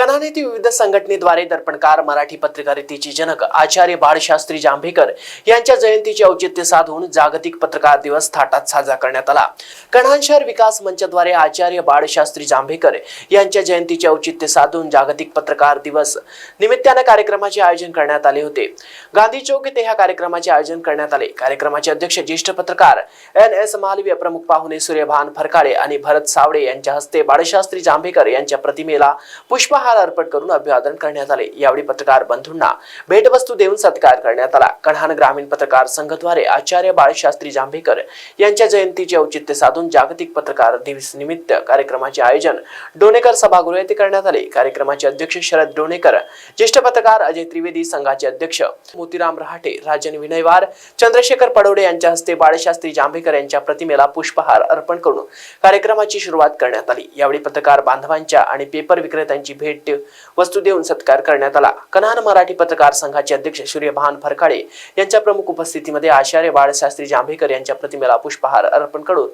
कणाने विविध संघटनेद्वारे दर्पणकार मराठी पत्रकारितेचे जनक आचार्य बाळशास्त्री जांभेकर यांच्या जयंतीचे औचित्य साधून जागतिक पत्रकार दिवस थाटात साजरा करण्यात आला. कणान शहर विकास मंचद्वारे आचार्य बाळशास्त्री जांभेकर यांच्या जयंतीचे औचित्य साधून जागतिक पत्रकार दिवस निमित्तानं कार्यक्रमाचे आयोजन करण्यात आले होते. गांधी चौक येथे ह्या कार्यक्रमाचे आयोजन करण्यात आले. कार्यक्रमाचे अध्यक्ष ज्येष्ठ पत्रकार एन एस मालवीय प्रमुख पाहुणे सूर्यभान फरकाळे आणि भरत सावळे यांच्या हस्ते बाळशास्त्री जांभेकर यांच्या प्रतिमेला पुष्पहार अर्पण करून अभिवादन करण्यात आले. यावेळी पत्रकार बंधूंना भेटवस्तू देऊन सत्कार करण्यात आला. कढाण ग्रामीण पत्रकार संघद्वारे आचार्य बाळशास्त्री जांभेकर यांच्या जयंतीचे औचित्य साधून जागतिक पत्रकार दिवस निमित्त कार्यक्रमाचे आयोजन डोणेकर सभागृह येथे करण्यात आले. कार्यक्रमाचे अध्यक्ष शरद डोणेकर ज्येष्ठ पत्रकार अजय त्रिवेदी संघाचे अध्यक्ष मोतीराम रहाटे राजन विनयवार चंद्रशेखर पडोडे यांच्या हस्ते बाळशास्त्री जांभेकर यांच्या प्रतिमेला पुष्पहार अर्पण करून कार्यक्रमाची सुरुवात करण्यात आली. यावेळी पत्रकार बांधवांच्या आणि पेपर विक्रेत्यांची भेट वस्तू देऊन सत्कार करण्यात आला. कन्हान मराठी पत्रकार संघाचे अध्यक्ष सूर्यभान फरकाळे यांच्या प्रमुख उपस्थितीमध्ये आचार्य बाळशास्त्री जांभेकर यांच्या प्रतिमेला पुष्पहार अर्पण करून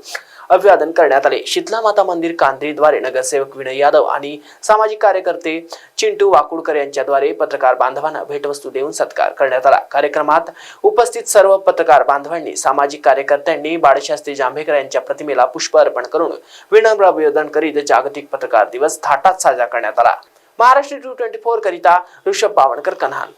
अभिवादन करण्यात आले. शीतला माता मंदिर कांद्रीद्वारे नगरसेवक विनय यादव आणि सामाजिक कार्यकर्ते चिंटू वाकुडकर यांच्याद्वारे पत्रकार बांधवांना भेटवस्तू देऊन सत्कार करण्यात आला. कार्यक्रमात उपस्थित सर्व पत्रकार बांधवांनी सामाजिक कार्यकर्त्यांनी बाळशास्त्री जांभेकर यांच्या प्रतिमेला पुष्प अर्पण करून विनम्र अभिवादन करीत जागतिक पत्रकार दिवस थाटात साजरा करण्यात आला. महाराष्ट्र टू ट्वेंटी फोर करिता ऋषभ बावणकर कन्हान